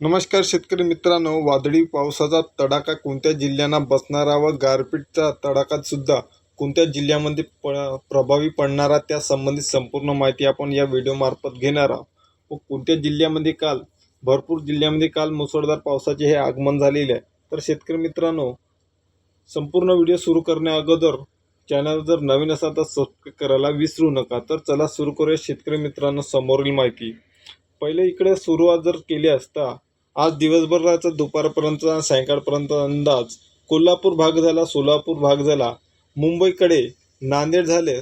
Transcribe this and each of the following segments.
नमस्कार शेतकरी मित्रांनो वादळी पावसाचा तडाखा कोणत्या जिल्ह्यांना बसणारा व गारपीटचा तडाखासुद्धा कोणत्या जिल्ह्यामध्ये प प्रभावी पडणारा त्या संबंधित संपूर्ण माहिती आपण या व्हिडिओमार्फत घेणार आहोत. व कोणत्या जिल्ह्यामध्ये काल भरपूर जिल्ह्यामध्ये काल मुसळधार पावसाचे हे आगमन झालेले आहे? तर शेतकरी मित्रांनो संपूर्ण व्हिडिओ सुरू करण्या अगोदर चॅनल जर नवीन असाल तर सबस्क्राईब करायला विसरू नका. तर चला सुरू करूया शेतकरी मित्रांनो समोरील माहिती. पहिले इकडे सुरुवात जर केली असता आज दिवसभराचा दुपारपर्यंत सायंकाळपर्यंत अंदाज. कोल्हापूर भाग झाला सोलापूर भाग झाला. मुंबईकडे नांदेड झाले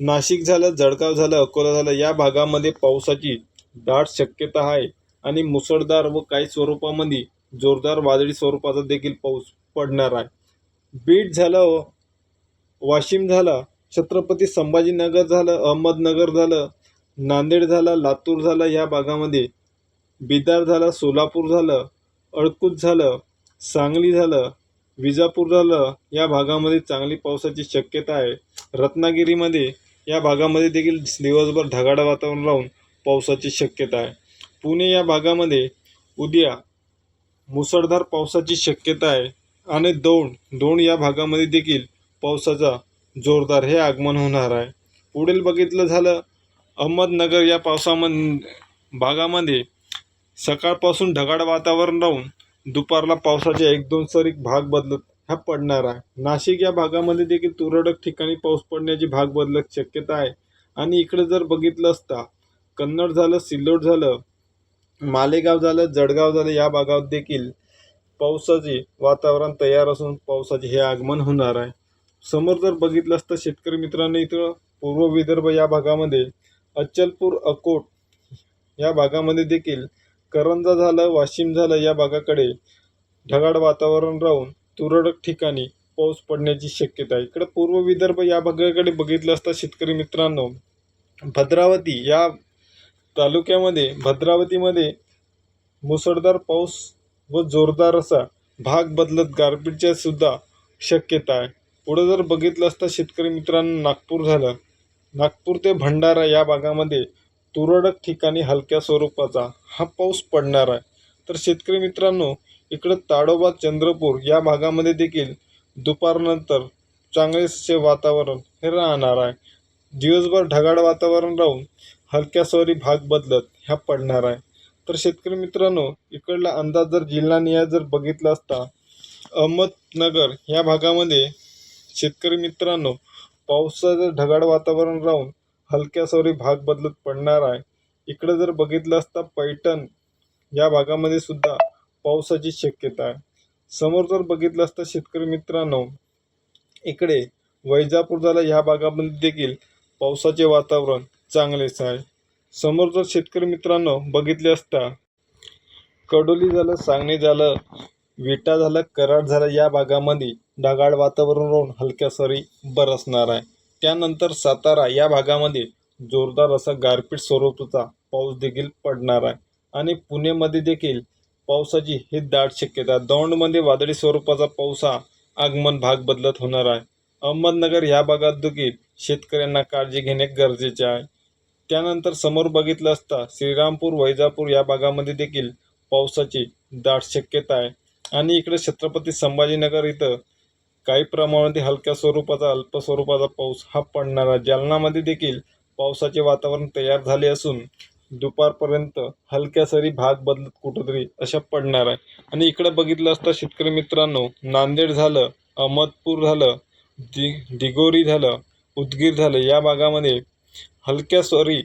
नाशिक झालं जळगाव झालं अकोला झालं या भागामध्ये पावसाची दाट शक्यता आहे. आणि मुसळधार व काही स्वरूपामध्ये जोरदार वादळी स्वरूपाचा देखील पाऊस पडणार आहे. बीड झालं वाशिम झाला छत्रपती संभाजीनगर झालं अहमदनगर झालं नांदेड झालं लातूर झालं या भागामध्ये बिदार झालं सोलापूर झालं अळकूत झालं सांगली झालं विजापूर झालं या भागामध्ये चांगली पावसाची शक्यता आहे. रत्नागिरीमध्ये या भागामध्ये देखील दिवसभर ढगाळ वातावरण राहून पावसाची शक्यता आहे. पुणे या भागामध्ये उद्या मुसळधार पावसाची शक्यता आहे आणि दौंड दौंड या भागामध्ये देखील पावसाचा जोरदार हे आगमन होणार आहे. पुढील बघितलं झालं अहमदनगर या पावसामध्ये भागामध्ये सकाळपासून ढगाळ वातावरण राहून दुपारला पावसाचे एक दोन सरी भाग बदलत ह्या पडणार आहे. नाशिक या भागामध्ये देखील तुरळक ठिकाणी पाऊस पडण्याची भाग बदलत शक्यता आहे. आणि इकडे जर बघितलं असता कन्नड झालं सिल्लोड झालं मालेगाव झालं जळगाव झालं या भागात देखील पावसाचे वातावरण तयार असून पावसाचे हे आगमन होणार आहे. समोर जर बघितलं असतं शेतकरी मित्रांनो इथं पूर्व विदर्भ या भागामध्ये अचलपूर अकोट या भागामध्ये देखील करंजा झालं वाशिम झालं या भागाकडे ढगाळ वातावरण राहून तुरळक ठिकाणी पाऊस पडण्याची शक्यता आहे. इकडं पूर्व विदर्भ या भागाकडे बघितलं असता शेतकरी मित्रांनो भद्रावती या तालुक्यामध्ये भद्रावतीमध्ये मुसळधार पाऊस व जोरदार असा भाग बदलत गारपीटच्या सुद्धा शक्यता आहे. पुढं जर बघितलं असता शेतकरी मित्रांनो नागपूर झालं. नागपूर ते भंडारा या भागामध्ये तुरळक ठिकाणी हलक्या स्वरूपाचा हा पाऊस पडणार आहे. तर शेतकरी मित्रांनो इकडं ताडोबा चंद्रपूर या भागामध्ये देखील दुपारनंतर चांगलेसे वातावरण हे राहणार आहे. दिवसभर ढगाळ वातावरण राहून हलक्या स्वरी भाग बदलत ह्या पडणार आहे. तर शेतकरी मित्रांनो इकडला अंदाज जर जिल्हानिहाय जर बघितला असता अहमदनगर या भागामध्ये शेतकरी मित्रांनो पावसाचं ढगाळ वातावरण राहून हलक्या सवरी भाग बदलत पडणार आहे. इकडं जर बघितलं असता पैठण या भागामध्ये सुद्धा पावसाची शक्यता आहे. समोर जर बघितलं असता शेतकरी मित्रांनो इकडे वैजापूर झालं ह्या भागामध्ये देखील पावसाचे वातावरण चांगलेच आहे. समोर जर शेतकरी मित्रांनो बघितले असता कडोली झालं सांगणे झालं विटा झालं कराड झालं या भागामध्ये ढगाळ वातावरण राहून हलक्या सरी बरसणार आहे. त्यानंतर सातारा या भागामध्ये जोरदार असा गारपीट स्वरूपाचा पाऊस देखील पडणार आहे. आणि पुणेमध्ये देखील पावसाची ही दाट शक्यता दौंडमध्ये वादळी स्वरूपाचा पाऊस हा आगमन भाग बदलत होणार आहे. अहमदनगर ह्या भागात देखील शेतकऱ्यांना काळजी घेणे गरजेचे आहे. त्यानंतर समोर बघितलं असता श्रीरामपूर वैजापूर या भागामध्ये देखील पावसाची दाट शक्यता आहे. आणि इकडे छत्रपती संभाजीनगर इथं काही प्रमाणामध्ये हलक्या स्वरूपाचा अल्प स्वरूपाचा पाऊस हा पडणार आहे जालनामध्ये देखील पावसाचे वातावरण तयार झाले असून दुपारपर्यंत हलक्या सरी भाग बदलत कुठंतरी अशा पडणार आहे. आणि इकडं बघितलं असता शेतकरी मित्रांनो नांदेड झालं अहमदपूर झालं दि दिगोरी झालं उदगीर झालं या भागामध्ये हलक्या सरी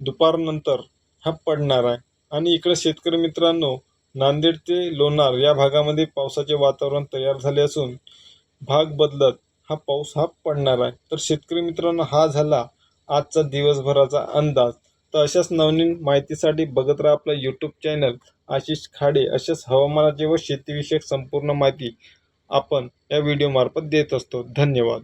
दुपारनंतर हा पडणार आहे. आणि इकडे शेतकरी मित्रांनो नांदेड ते लोणार या भागामध्ये पावसाचे वातावरण तयार झाले असून भाग बदलत हा पाऊस हा पडणार आहे. तर शेतकरी मित्रांनो हा झाला आजचा दिवसभराचा अंदाज. तर अशाच नवनवीन माहितीसाठी बघत राहा आपलं यूट्यूब चॅनल आशिष खाडे. अशाच हवामानाचे व शेतीविषयक संपूर्ण माहिती आपण या व्हिडिओमार्फत देत असतो. धन्यवाद.